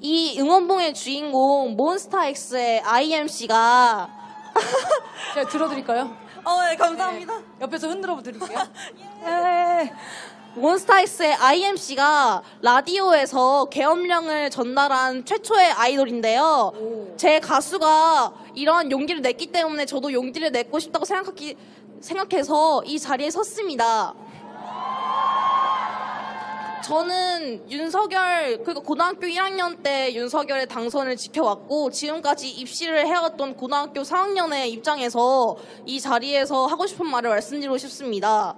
이 응원봉의 주인공 몬스타엑스의 IMC가 제가 들어드릴까요? 어, 네, 감사합니다. 옆에서 흔들어 드릴게요. 네. 몬스타엑스의 IMC가 라디오에서 계엄령을 전달한 최초의 아이돌인데요. 제 가수가 이런 용기를 냈기 때문에 저도 용기를 냈고 싶다고 생각하기, 생각해서 이 자리에 섰습니다. 저는 윤석열, 그리고 고등학교 1학년 때 윤석열의 당선을 지켜왔고, 지금까지 입시를 해왔던 고등학교 4학년의 입장에서 이 자리에서 하고 싶은 말을 말씀드리고 싶습니다.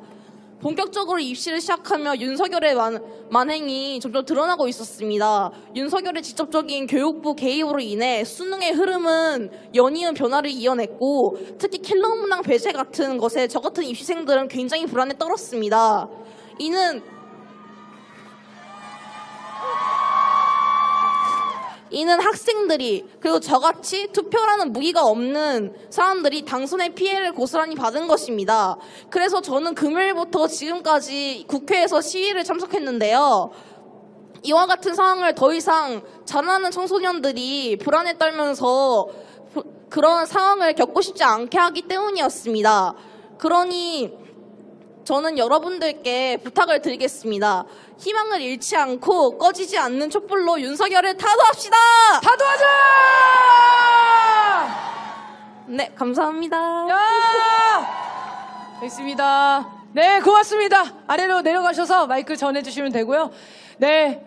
본격적으로 입시를 시작하며 윤석열의 만, 만행이 점점 드러나고 있었습니다. 윤석열의 직접적인 교육부 개입으로 인해 수능의 흐름은 연이은 변화를 이어냈고 특히 킬러 문항 배제 같은 것에 저 같은 입시생들은 굉장히 불안에 떨었습니다. 이는 이는 학생들이 그리고 저같이 투표라는 무기가 없는 사람들이 당선의 피해를 고스란히 받은 것입니다. 그래서 저는 금요일부터 지금까지 국회에서 시위를 참석했는데요. 이와 같은 상황을 더 이상 자라나는 청소년들이 불안에 떨면서 부- 그런 상황을 겪고 싶지 않게 하기 때문이었습니다. 그러니 저는 여러분들께 부탁을 드리겠습니다. 희망을 잃지 않고 꺼지지 않는 촛불로 윤석열을 타도합시다! 파도하자! 네, 감사합니다. 야! 됐습니다. 네, 고맙습니다. 아래로 내려가셔서 마이크 전해주시면 되고요. 네.